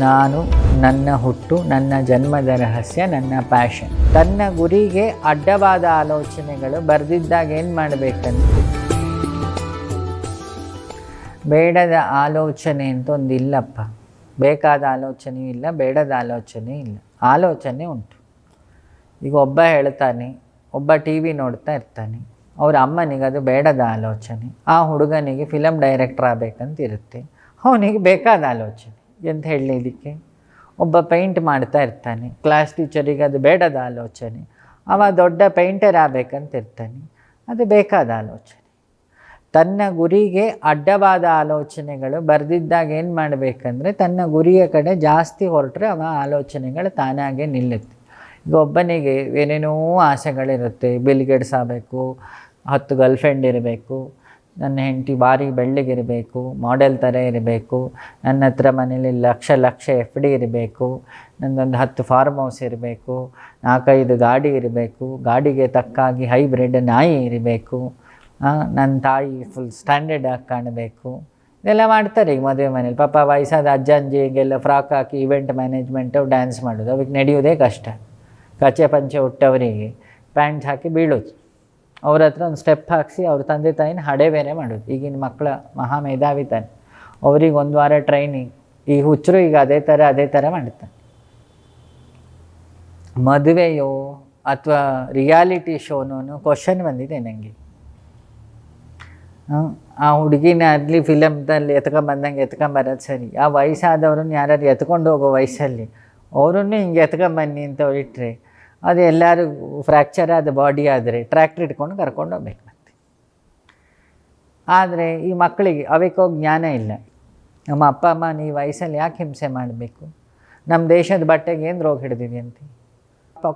ನಾನು ನನ್ನ ಹುಟ್ಟು, ನನ್ನ ಜನ್ಮದ ರಹಸ್ಯ, ನನ್ನ ಪ್ಯಾಷನ್ ತನ್ನ ಗುರಿಗೆ ಅಡ್ಡವಾದ ಆಲೋಚನೆಗಳು ಬರೆದಿದ್ದಾಗ ಏನು ಮಾಡಬೇಕಂತ? ಬೇಡದ ಆಲೋಚನೆ ಅಂತ ಒಂದು ಇಲ್ಲಪ್ಪ. ಬೇಕಾದ ಆಲೋಚನೆ ಇಲ್ಲ, ಬೇಡದ ಆಲೋಚನೆ ಇಲ್ಲ. ಆಲೋಚನೆ ಉಂಟು. ಈಗ ಒಬ್ಬ ಹೇಳ್ತಾನೆ, ಒಬ್ಬ ಟಿ ವಿ ನೋಡ್ತಾ ಇರ್ತಾನೆ. ಅವ್ರ ಅಮ್ಮನಿಗೆ ಅದು ಬೇಡದ ಆಲೋಚನೆ. ಆ ಹುಡುಗನಿಗೆ ಫಿಲಮ್ ಡೈರೆಕ್ಟರ್ ಆಗಬೇಕಂತ ಇರುತ್ತೆ. ಅವನಿಗೆ ಬೇಕಾದ ಆಲೋಚನೆ. ಎಂತ ಹೇಳಲಿಕ್ಕೆ? ಒಬ್ಬ ಪೇಂಟ್ ಮಾಡ್ತಾ ಇರ್ತಾನೆ. ಕ್ಲಾಸ್ ಟೀಚರಿಗೆ ಅದು ಬೇಡದ ಆಲೋಚನೆ. ಅವ ದೊಡ್ಡ ಪೇಂಟರ್ ಆಗಬೇಕಂತ ಇರ್ತಾನೆ. ಅದು ಬೇಕಾದ ಆಲೋಚನೆ. ತನ್ನ ಗುರಿಗೆ ಅಡ್ಡವಾದ ಆಲೋಚನೆಗಳು ಬರೆದಿದ್ದಾಗ ಏನು ಮಾಡಬೇಕಂದ್ರೆ, ತನ್ನ ಗುರಿಯ ಕಡೆ ಜಾಸ್ತಿ ಹೊರಟ್ರೆ ಅವ ಆಲೋಚನೆಗಳು ತಾನಾಗೆ ನಿಲ್ಲುತ್ತೆ. ಈಗ ಒಬ್ಬನಿಗೆ ಏನೇನೋ ಆಸೆಗಳಿರುತ್ತೆ. ಬಿಲ್ ಗೇಟ್ಸ್ ಆಗಬೇಕು, ಹತ್ತು ಗರ್ಲ್ಫ್ರೆಂಡ್ ಇರಬೇಕು. ನನ್ನ ಹೆಂಡತಿ ಭಾರಿ ಬೆಳ್ಳಗಿರಬೇಕು ಮಾಡೆಲ್ ಥರ ಇರಬೇಕು, ನನ್ನ ಹತ್ರ ಮನೇಲಿ ಲಕ್ಷ ಲಕ್ಷ ಎಫ್ ಡಿ ಇರಬೇಕು ನನ್ನೊಂದು ಹತ್ತು ಫಾರ್ಮ್ ಹೌಸ್ ಇರಬೇಕು, ನಾಲ್ಕೈದು ಗಾಡಿ ಇರಬೇಕು, ಗಾಡಿಗೆ ತಕ್ಕಾಗಿ ಹೈಬ್ರಿಡ್ ನಾಯಿ ಇರಬೇಕು ನನ್ನ ತಾಯಿ ಫುಲ್ ಸ್ಟ್ಯಾಂಡರ್ಡ್ ಆಗಿ ಕಾಣಬೇಕು. ಇದೆಲ್ಲ ಮಾಡ್ತಾರೆ ಈಗ ಮದುವೆ ಮನೇಲಿ. ಪಾಪ ವಯಸ್ಸಾದ ಅಜ್ಜ ಅಜ್ಜಿಗೆಲ್ಲ ಫ್ರಾಕ್ ಹಾಕಿ ಇವೆಂಟ್ ಮ್ಯಾನೇಜ್ಮೆಂಟು ಡ್ಯಾನ್ಸ್ ಮಾಡೋದು. ಅವಕ್ಕೆ ನಡೆಯೋದೇ ಕಷ್ಟ. ಕಚೆ ಪಂಚೆ ಹುಟ್ಟವರಿಗೆ ಪ್ಯಾಂಟ್ ಹಾಕಿ ಬೀಳೋದು. ಅವ್ರ ಹತ್ರ ಒಂದು ಸ್ಟೆಪ್ ಹಾಕಿಸಿ ಅವ್ರ ತಂದೆ ತಾಯಿನ ಹಡೆ ಬೇರೆ ಮಾಡೋದು. ಈಗಿನ ಮಕ್ಕಳ ಮಹಾ ಮೇಧಾವಿ ತಾನೆ ಅವ್ರಿಗೆ ಒಂದು ವಾರ ಟ್ರೈನಿಂಗ್ ಈ ಹುಚ್ಚರು ಈಗ ಅದೇ ಥರ ಅದೇ ಥರ ಮಾಡ್ತಾನೆ ಮದುವೆಯೋ ಅಥವಾ ರಿಯಾಲಿಟಿ ಶೋನೋನು ಕ್ವಶನ್ ಬಂದಿದೆ ನನಗೆ ಆ ಹುಡುಗಿನ ಅಲ್ಲಿ ಫಿಲಮ್ದಲ್ಲಿ ಎತ್ಕೊಂಬಂದಂಗೆ ಎತ್ಕೊಂಬರೋದು ಸರಿ. ಆ ವಯಸ್ಸಾದವ್ರನ್ನ ಯಾರು ಎತ್ಕೊಂಡು ಹೋಗೋ ವಯಸ್ಸಲ್ಲಿ, ಅವರನ್ನು ಹಿಂಗೆ ಎತ್ಕೊಂಬನ್ನಿ ಅಂತ ಇಟ್ಟರೆ ಅದು ಎಲ್ಲರೂ ಫ್ರ್ಯಾಕ್ಚರ್ ಆದ ಬಾಡಿ ಆದರೆ ಟ್ರ್ಯಾಕ್ಟರ್ ಇಟ್ಕೊಂಡು ಕರ್ಕೊಂಡು ಹೋಗ್ಬೇಕು ಮತ್ತೆ. ಆದರೆ ಈ ಮಕ್ಕಳಿಗೆ ಅವಕ್ಕೋ ಜ್ಞಾನ ಇಲ್ಲ. ನಮ್ಮ ಅಪ್ಪ, ಅಮ್ಮ ಈ ವಯಸ್ಸಲ್ಲಿ ಯಾಕೆ ಹಿಂಸೆ ಮಾಡಬೇಕು? ನಮ್ಮ ದೇಶದ ಬಟ್ಟೆಗೆ ಏನು ರೋಗ ಹಿಡಿದಿದೆ ಅಂತ.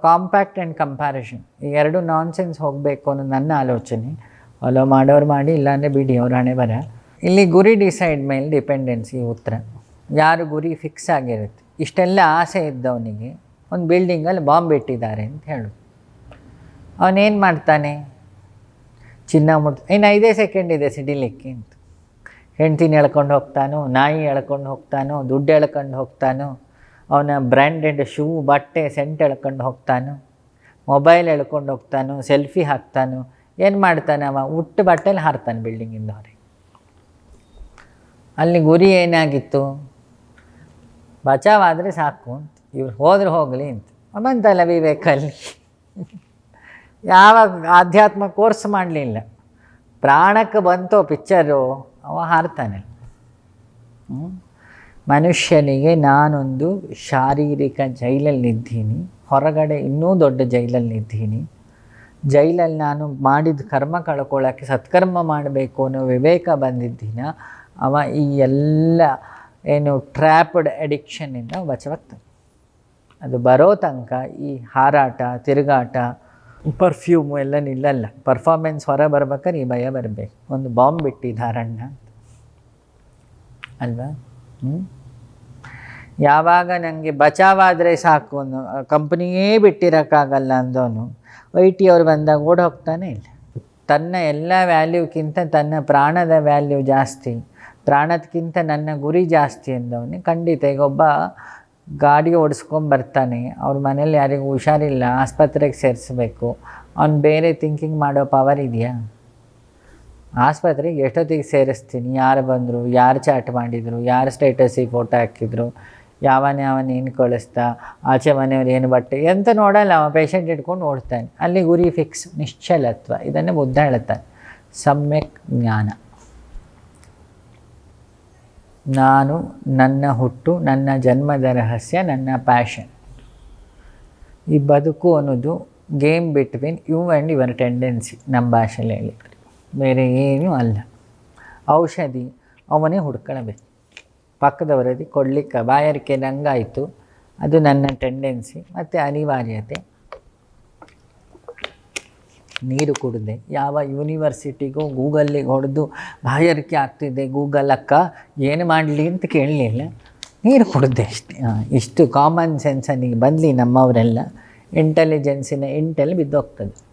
ಕಾಂಪ್ಯಾಕ್ಟ್ ಆ್ಯಂಡ್ ಕಂಪ್ಯಾರಿಷನ್ ಈ ಎರಡು ನಾನ್ಸೆನ್ಸ್ ಹೋಗಬೇಕು ಅನ್ನೋ ನನ್ನ ಆಲೋಚನೆ. ಅಲೋ ಮಾಡೋರು ಮಾಡಿ, ಇಲ್ಲಾಂದರೆ ಬಿಡಿ, ಅವ್ರ ಹಣೆ ಬರ. ಇಲ್ಲಿ ಗುರಿ ಡಿಸೈಡ್ ಮೇಲೆ ಡಿಪೆಂಡೆನ್ಸಿ ಉತ್ತರ ಯಾರು ಗುರಿ ಫಿಕ್ಸ್ ಆಗಿರುತ್ತೆ. ಇಷ್ಟೆಲ್ಲ ಆಸೆ ಇದ್ದವನಿಗೆ ಒಂದು ಬಿಲ್ಡಿಂಗಲ್ಲಿ ಬಾಂಬ್ ಇಟ್ಟಿದ್ದಾರೆ ಅಂತ ಹೇಳು. ಅವನೇನು ಮಾಡ್ತಾನೆ? ಚಿನ್ನ ಮುಟ್ ಇನ್ನು ಐದೇ ಸೆಕೆಂಡ್ ಇದೆ ಸಿಡಿಲಿಕ್ಕೆ ಅಂತ. ಹೆಂಡ್ತಿನ ಎಳ್ಕೊಂಡು ಹೋಗ್ತಾನೋ, ನಾಯಿ ಎಳ್ಕೊಂಡು ಹೋಗ್ತಾನೋ, ದುಡ್ಡು ಎಳ್ಕೊಂಡು ಹೋಗ್ತಾನೋ, ಅವನ ಬ್ರ್ಯಾಂಡೆಡ್ ಶೂ ಬಟ್ಟೆ ಸೆಂಟ್ ಎಳ್ಕೊಂಡು ಹೋಗ್ತಾನೋ ಮೊಬೈಲ್ ಎಳ್ಕೊಂಡು ಹೋಗ್ತಾನೋ ಸೆಲ್ಫಿ ಹಾಕ್ತಾನೋ, ಏನು ಮಾಡ್ತಾನೆ ಅವ? ಉಟ್ಟು ಬಟ್ಟೆಲಿ ಹಾರ್ತಾನೆ ಬಿಲ್ಡಿಂಗಿಂದ ಹೊರಗೆ. ಅಲ್ಲಿ ಗುರಿ ಏನಾಗಿತ್ತು? ಬಚಾವಾದರೆ ಸಾಕು ಅಂತ. ಇವ್ರು ಹೋದ್ರೆ ಹೋಗಲಿ ಅಂತ. ಬಂತಲ್ಲ ವಿವೇಕಲ್ಲಿ. ಯಾವ ಆಧ್ಯಾತ್ಮ ಕೋರ್ಸ್ ಮಾಡಲಿಲ್ಲ. ಪ್ರಾಣಕ್ಕೆ ಬಂತೋ ಪಿಕ್ಚರು, ಅವ ಹಾರ್ತಾನೆ? ಮನುಷ್ಯನಿಗೆ ನಾನೊಂದು ಶಾರೀರಿಕ ಜೈಲಲ್ಲಿದ್ದೀನಿ ಹೊರಗಡೆ ಇನ್ನೂ ದೊಡ್ಡ ಜೈಲಲ್ಲಿದ್ದೀನಿ ಜೈಲಲ್ಲಿ ನಾನು ಮಾಡಿದ ಕರ್ಮ ಕಳ್ಕೊಳ್ಳೋಕ್ಕೆ ಸತ್ಕರ್ಮ ಮಾಡಬೇಕು ಅನ್ನೋ ವಿವೇಕ ಬಂದಿದ್ದೀನ, ಅವ ಈ ಎಲ್ಲ ಏನು ಟ್ರ್ಯಾಪ್ಡ್ ಅಡಿಕ್ಷನ್ನಿಂದ ಬಚವಾಗ್ತಾನೆ ಅದು ಬರೋ ತನಕ ಈ ಹಾರಾಟ, ತಿರುಗಾಟ ಪರ್ಫ್ಯೂಮು ಎಲ್ಲ ನಿಲ್ಲಲ್ಲ ಪರ್ಫಾರ್ಮೆನ್ಸ್ ಹೊರ ಬರ್ಬೇಕಾದ್ರೆ ಈ ಭಯ ಬರಬೇಕು. ಒಂದು ಬಾಂಬ್ ಬಿಟ್ಟಿದ್ದಾರಣ್ಣ ಅಲ್ವಾ? ಯಾವಾಗ ನನಗೆ ಬಚಾವಾದರೆ ಸಾಕು ಅನ್ನೋ ಕಂಪ್ನಿಯೇ ಬಿಟ್ಟಿರೋಕ್ಕಾಗಲ್ಲ ಅಂದವನು ವೈ ಟಿ ಅವ್ರು ಬಂದಾಗ ಓಡ್ ಹೋಗ್ತಾನೆ ಇಲ್ಲ. ತನ್ನ ಎಲ್ಲ ವ್ಯಾಲ್ಯೂಕ್ಕಿಂತ ತನ್ನ ಪ್ರಾಣದ ವ್ಯಾಲ್ಯೂ ಜಾಸ್ತಿ ಪ್ರಾಣದಕ್ಕಿಂತ ನನ್ನ ಗುರಿ ಜಾಸ್ತಿ ಅಂದವನು, ಖಂಡಿತ ಈಗ ಒಬ್ಬ ಗಾಡಿ ಓಡಿಸ್ಕೊಂಡು ಬರ್ತಾನೆ. ಅವ್ರ ಮನೇಲಿ ಯಾರಿಗೂ ಹುಷಾರಿಲ್ಲ, ಆಸ್ಪತ್ರೆಗೆ ಸೇರಿಸ್ಬೇಕು. ಅವ್ನು ಬೇರೆ ಥಿಂಕಿಂಗ್ ಮಾಡೋ ಪವರ್ ಇದೆಯಾ? ಆಸ್ಪತ್ರೆಗೆ ಎಷ್ಟೊತ್ತಿಗೆ ಸೇರಿಸ್ತೀನಿ? ಯಾರು ಬಂದರು? ಯಾರು ಚಾಟ್ ಮಾಡಿದರು? ಯಾರು ಸ್ಟೇಟಸಿಗೆ ಫೋಟೋ ಹಾಕಿದ್ರು? ಯಾವನ ಯಾವನ ಏನು ಕಳಿಸ್ತಾ? ಆಚೆ ಮನೆಯವ್ರು ಏನು ಬಟ್ಟೆ? ಎಂತ ನೋಡಲ್ಲ ಅವ ಪೇಷಂಟ್ ಇಟ್ಕೊಂಡು ಓಡ್ತಾನೆ. ಅಲ್ಲಿ ಗುರಿ ಫಿಕ್ಸ್ ನಿಶ್ಚಲತ್ವ. ಇದನ್ನೇ ಬುದ್ಧ ಹೇಳ್ತಾನೆ. ಸಮ್ಯಕ್ ಜ್ಞಾನ. ನಾನು ನನ್ನ ಹುಟ್ಟು, ನನ್ನ ಜನ್ಮದ ರಹಸ್ಯ, ನನ್ನ ಪ್ಯಾಷನ್ ಈ ಬದುಕು ಅನ್ನೋದು game between you and your tendency ನಮ್ಮ ಭಾಷೆಯಲ್ಲಿ. ಹೇಳಿದ್ರು ಬೇರೆ ಏನೂ ಅಲ್ಲ. ಔಷಧಿ ಅವನೇ ಹುಡ್ಕೊಳ್ಬೇಕು. ಪಕ್ಕದವರದಿ ಕೊಡಲಿಕ್ಕೆ ಬಾಯಾರಿಕೆ ನಂಗಾಯಿತು ಅದು ನನ್ನ ಟೆಂಡೆನ್ಸಿ ಮತ್ತು ಅನಿವಾರ್ಯತೆ. ನೀರು ಕುಡಿದೆ. ಯಾವ ಯೂನಿವರ್ಸಿಟಿಗೂ ಗೂಗಲ್ಲಿಗೆ ಹೊಡೆದು ಬಾಯಾರಿಕೆ ಆಗ್ತಿದೆ. ಗೂಗಲ್ ಅಕ್ಕ, ಏನು ಮಾಡಲಿ ಅಂತ ಕೇಳಲಿಲ್ಲ ನೀರು ಕುಡಿದೆ ಅಷ್ಟೇ. ಇಷ್ಟು ಕಾಮನ್ ಸೆನ್ಸ್ ನನಗೆ ಬಂದಲಿ ನಮ್ಮವರೆಲ್ಲ. ಇಂಟೆಲಿಜೆನ್ಸಿನ ಇಂಟೆಲ್ ಬಿದ್ದೋಗ್ತದೆ.